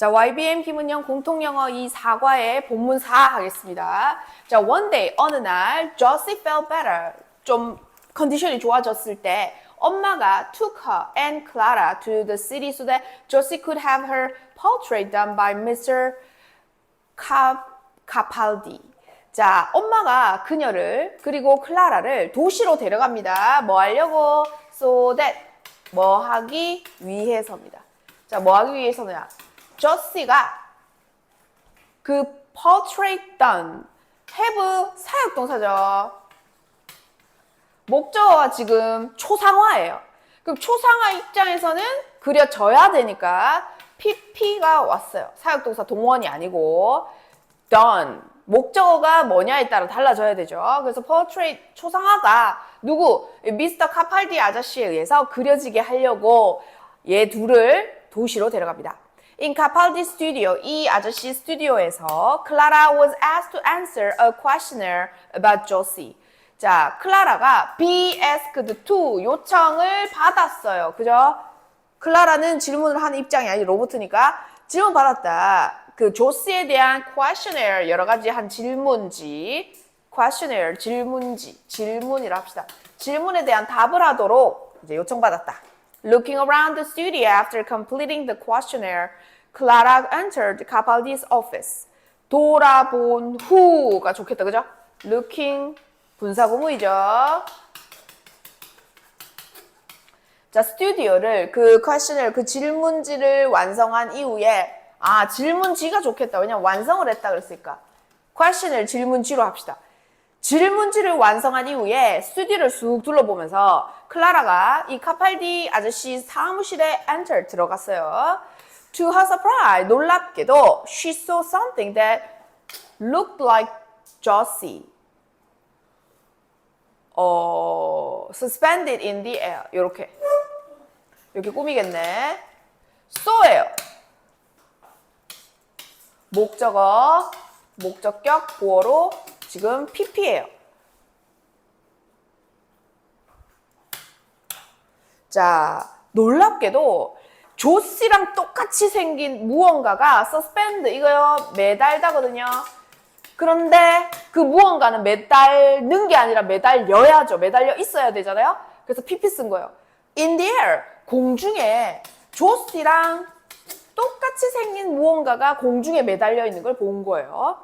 자, YBM 김은영 공통영어 이 사과의 본문사 하겠습니다. 자, one day, 어느 날, Josie felt better. 좀 컨디션이 좋아졌을 때, 엄마가 took her and Clara to the city so that Josie could have her portrait done by Mr. 카, 카팔디. 자, 엄마가 그녀를 그리고 클라라를 도시로 데려갑니다. 뭐 하려고? So that 뭐 하기 위해서입니다. 자, 뭐 하기 위해서냐? 저씨가 그 portrait done have 사역동사죠. 목적어가 지금 초상화예요. 그럼 초상화 입장에서는 그려져야 되니까 pp가 왔어요. 사역동사 동원이 아니고 done 목적어가 뭐냐에 따라 달라져야 되죠. 그래서 portrait 초상화가 누구 미스터 카팔디 아저씨에 의해서 그려지게 하려고 얘 둘을 도시로 데려갑니다. In Capaldi studio, 이 아저씨 스튜디오에서 클라라 was asked to answer a questionnaire about Josie. 자, 클라라가 be asked to 요청을 받았어요. 그죠? 클라라는 질문을 하는 입장이 아니 로봇이니까 질문 받았다. 그 조스에 대한 questionnaire 여러 가지 한 질문지 questionnaire 질문지 질문이라 합시다. 질문에 대한 답을 하도록 이제 요청받았다. Looking around the studio after completing the questionnaire, Clara entered Capaldi's office. 돌아본 후가 좋겠다, 그죠? Looking 분사구무이죠. 자, 스튜디오를 그 퀘셔널 그 질문지를 완성한 이후에 아, 질문지가 좋겠다. 왜냐면 완성을 했다 그랬으니까. 퀘셔널 질문지로 합시다. 질문지를 완성한 이후에 스튜디오를 쑥 둘러보면서 클라라가 이 카팔디 아저씨 사무실에 enter 들어갔어요. To her surprise, 놀랍게도 she saw something that looked like Josie. 어, suspended in the air. 요렇게. 이렇게 꾸미겠네. saw예요. 목적어, 목적격, 보어로 지금 pp예요. 자, 놀랍게도 조씨랑 똑같이 생긴 무언가가 서스펜드 이거요 매달다거든요. 그런데 그 무언가는 매달는 게 아니라 매달려야죠. 매달려 있어야 되잖아요. 그래서 pp 쓴 거예요. In the air 공중에 조씨랑 똑같이 생긴 무언가가 공중에 매달려 있는 걸 본 거예요.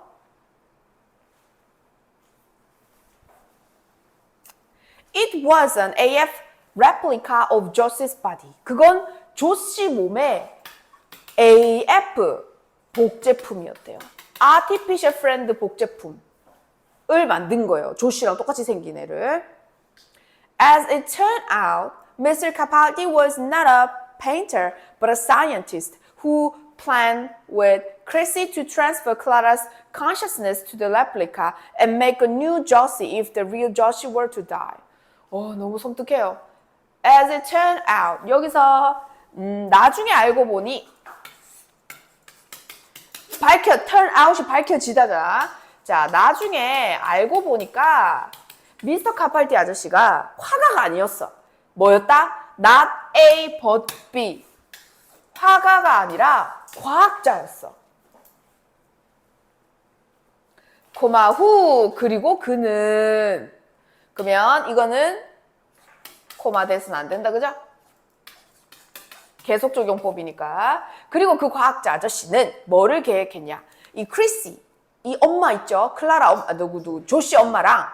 It was an AF replica of Josie's body. 그건 조씨 몸의 AF 복제품이었대요. Artificial Friend 복제품을 만든 거예요. 조씨랑 똑같이 생긴 애를. As it turned out, Mr. Capaldi was not a painter, but a scientist who planned with Chrissy to transfer Clara's consciousness to the replica and make a new Josie if the real Josie were to die. 어, 너무 섬뜩해요. As it turned out, 여기서 음, 나중에 알고 보니 밝혀 turn out이 밝혀지다가 자 나중에 알고 보니까 미스터 카팔티 아저씨가 화가가 아니었어. 뭐였다? Not A but B. 화가가 아니라 과학자였어. 코마 후 그리고 그는 그러면 이거는 코마 대서는 안 된다 그죠? 계속 적용법이니까. 그리고 그 과학자 아저씨는 뭐를 계획했냐? 이 크리시, 이 엄마 있죠? 클라라 엄마, 누구, 누구, 조씨 엄마랑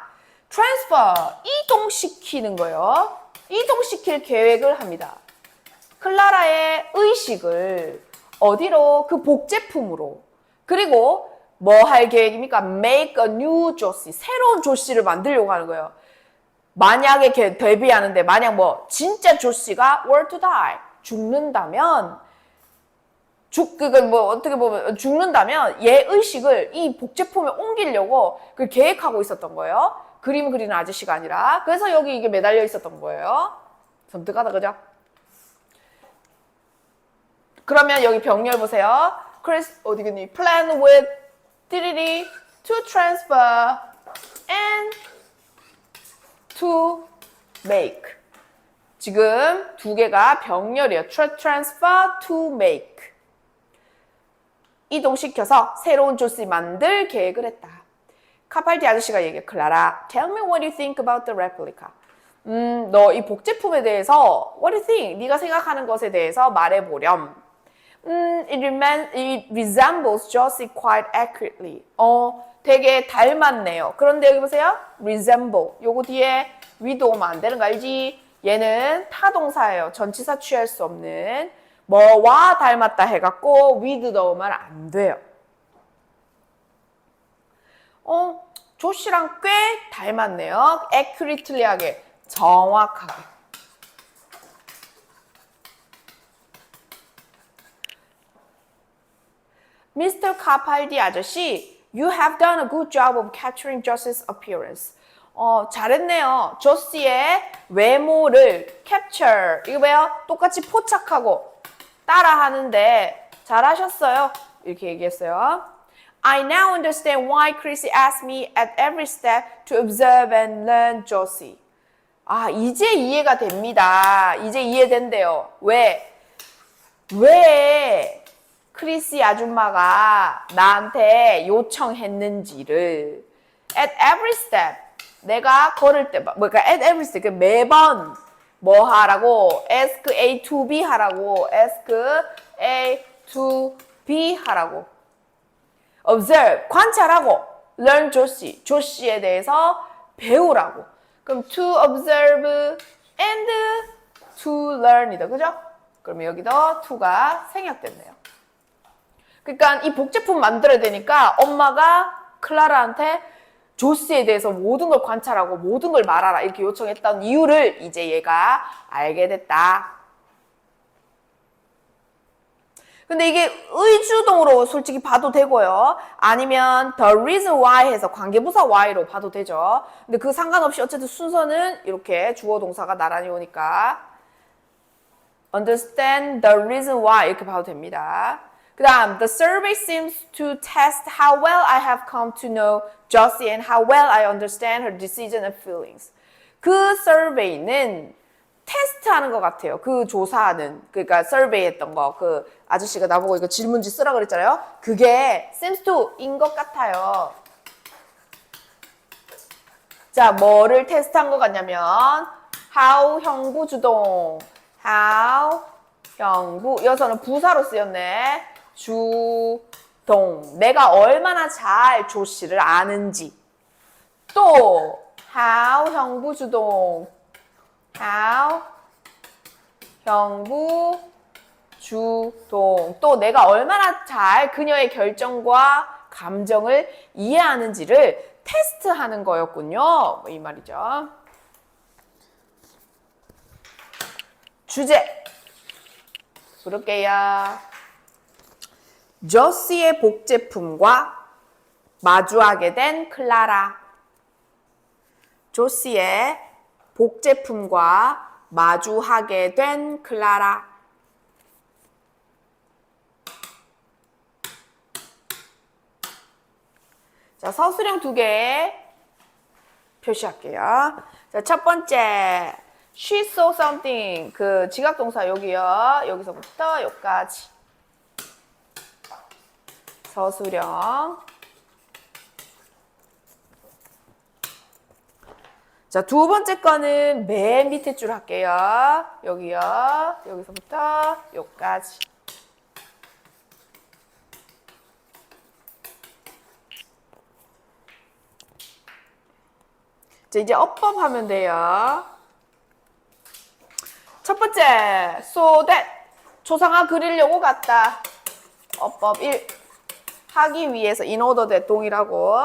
트랜스퍼, 이동시키는 거예요. 이동시킬 계획을 합니다. 클라라의 의식을 어디로? 그 복제품으로. 그리고 뭐 할 계획입니까? Make a new 조씨. 새로운 조씨를 만들려고 하는 거예요. 만약에 걔 데뷔하는데 만약 뭐 진짜 조씨가 were to die. 죽는다면 죽 그건 뭐 어떻게 보면 죽는다면 얘 의식을 이 복제품에 옮기려고 그 계획하고 있었던 거예요. 그림 그리는 아저씨가 아니라 그래서 여기 이게 매달려 있었던 거예요. 섬뜩하다 그죠? 그러면 여기 병렬 보세요. 크리스 어디겠니? Plan with 띠리리 to transfer and to make. 지금 두 개가 병렬이에요. Tra- transfer to make. 이동시켜서 새로운 조시 만들 계획을 했다. 카팔디 아저씨가 얘기해. 클라라, tell me what you think about the replica. 음, 너 이 복제품에 대해서 what do you think? 네가 생각하는 것에 대해서 말해보렴. 음, it, remen, it resembles Josie quite accurately. 어, 되게 닮았네요. 그런데 여기 보세요. resemble. 요거 뒤에 위도 오면 안 되는 거 알지? 얘는 타동사예요. 전치사 취할 수 없는. 뭐와 닮았다 해갖고 with 넣으면 안 돼요. 어, 조 씨랑 꽤 닮았네요. accurately 하게. 정확하게. Mr. 카팔디 아저씨, you have done a good job of capturing Josie's appearance. 어, 잘했네요. 조시의 외모를 capture. 이거 뭐예요? 똑같이 포착하고 따라하는데 잘하셨어요. 이렇게 얘기했어요. I now understand why Chrissy asked me at every step to observe and learn Josie. 아, 이제 이해가 됩니다. 이제 이해된대요. 왜? 왜 크리시 아줌마가 나한테 요청했는지를 at every step 내가 걸을 때 뭐, 그러니까 at every step 그 매번 뭐 하라고 ask A to B 하라고 ask A to B 하라고 observe 관찰하고 learn 조씨 조씨에 대해서 배우라고 그럼 to observe and to learn이다 그죠? 그러면 여기도 to가 생략됐네요. 그러니까 이 복제품 만들어야 되니까 엄마가 클라라한테 조스에 대해서 모든 걸 관찰하고 모든 걸 말하라 이렇게 요청했던 이유를 이제 얘가 알게 됐다. 근데 이게 의주동으로 솔직히 봐도 되고요. 아니면 the reason why 해서 관계부사 why로 봐도 되죠. 근데 그 상관없이 어쨌든 순서는 이렇게 주어 동사가 나란히 오니까 understand the reason why 이렇게 봐도 됩니다. 그 다음, the survey seems to test how well I have come to know Josie and how well I understand her decision and feelings. 그 survey는 테스트하는 것 같아요. 그 조사하는, 그러니까 survey 했던 거, 그 아저씨가 나보고 이거 질문지 쓰라 그랬잖아요. 그게 seems to인 것 같아요. 자, 뭐를 테스트한 것 같냐면, how 형부 주동, how 형부, 여기서는 부사로 쓰였네. 주동. 내가 얼마나 잘 조씨를 아는지. 또, how 형부 주동, how 형부 주동. 또 내가 얼마나 잘 그녀의 결정과 감정을 이해하는지를 테스트하는 거였군요. 뭐이 말이죠. 주제. 부를게요. 저시의 복제품과 마주하게 된 클라라. 조시의 복제품과 마주하게 된 클라라. 자, 서술형 두 개 표시할게요. 자, 첫 번째. She saw something. 그 지각 동사 여기요. 여기서부터 여기까지. 서술형. 자, 두 번째 거는 맨 밑에 줄 할게요. 여기요. 여기서부터 여기까지. 자, 이제 어법 하면 돼요. 첫 번째, that. 초상화 그리려고 갔다. 어법 1. 하기 위해서 in order that 동이라고.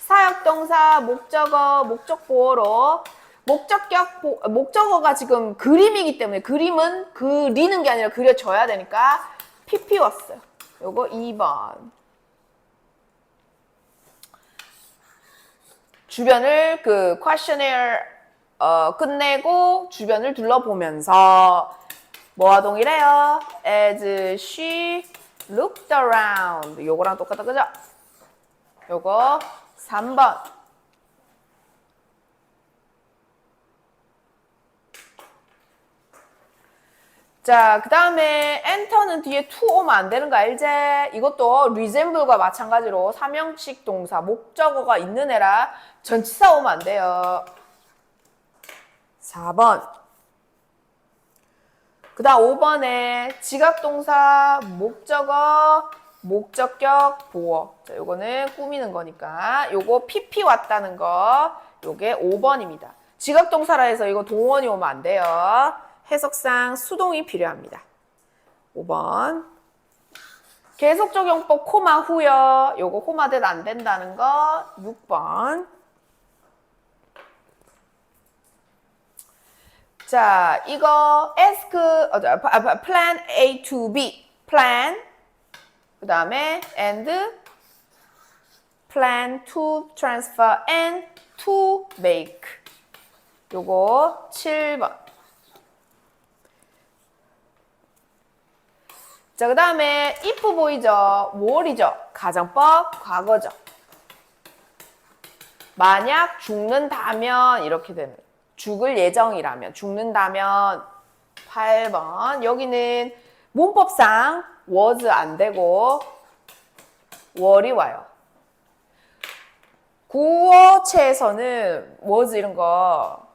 사역동사, 목적어, 목적 보어로 목적격, 보- 목적어가 지금 그림이기 때문에 그림은 그리는 게 아니라 그려져야 되니까 PP 왔어요. 요거 2번. 주변을 그 questionnaire 어, 끝내고 주변을 둘러보면서 뭐와 동일해요? As she looked around. 요거랑 똑같다, 그죠? 요거 3번. 자, 그 다음에 enter는 뒤에 to 오면 안 되는 거 알지? 이것도 resemble과 마찬가지로 삼형식 동사, 목적어가 있는 애라 전치사 오면 안 돼요. 4번. 그 다음 5번에 지각동사, 목적어, 목적격, 보어. 자, 요거는 꾸미는 거니까. 요거 PP 왔다는 거. 요게 5번입니다. 지각동사라 해서 이거 동원이 오면 안 돼요. 해석상 수동이 필요합니다. 5번. 계속 적용법 코마 후요. 요거 코마된 안 된다는 거. 6번. 자, 이거 ask, 어, 저, 아, 아, plan A to B. plan. 그 다음에 and plan to transfer and to make. 요거 7번. 자, 그 다음에 if 보이죠? 월이죠? 가정법, 과거죠. 만약 죽는다면 이렇게 되는 죽을 예정이라면 죽는다면 8번 여기는 문법상 was 안 되고 월이 와요. 구어체에서는 was 이런 거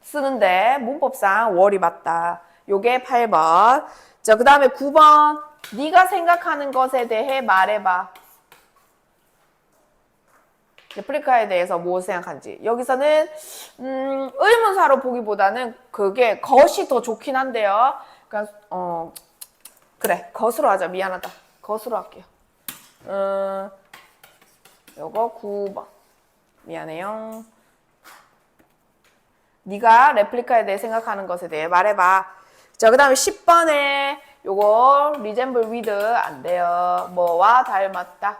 쓰는데 문법상 월이 맞다. 요게 8번. 자, 그 다음에 9번. 네가 생각하는 것에 대해 말해봐. 레플리카에 대해서 무엇 생각하는지. 여기서는 음, 의문사로 보기보다는 그게 것이 더 좋긴 한데요. 그러니까 어 그래 것으로 하자. 미안하다. 것으로 할게요. 음, 요거 9번. 미안해요. 네가 레플리카에 대해 생각하는 것에 대해 말해봐. 자, 그 다음에 10번에 요거 resemble with 안 돼요. 뭐와 닮았다.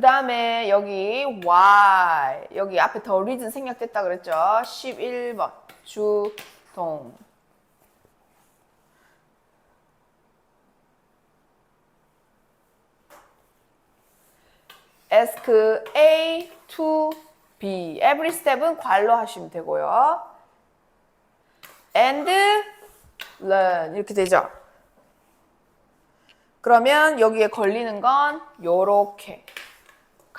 그 다음에 여기 why 여기 앞에 더 reason 생략됐다 그랬죠? 11번. 주동. ask A to B. Every step은 괄로 하시면 되고요. And learn. 이렇게 되죠? 그러면 여기에 걸리는 건 요렇게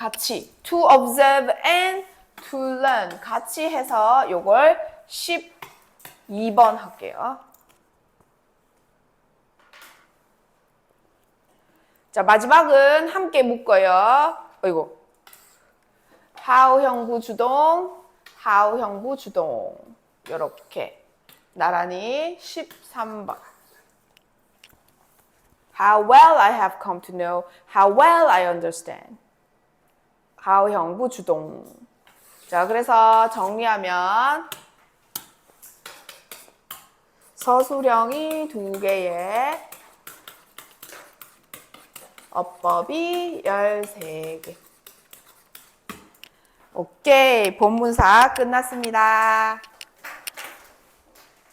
같이 to observe and to learn 같이 해서 요걸 12번 할게요. 자, 마지막은 함께 묶어요. 어이고. how 형부 주동, how 형부 주동. 요렇게 나란히 13번. How well I have come to know, how well I understand. How 형부 주동. 자, 그래서 정리하면 서술형이 두 개에 어법이 13개. 오케이. 본문사 끝났습니다.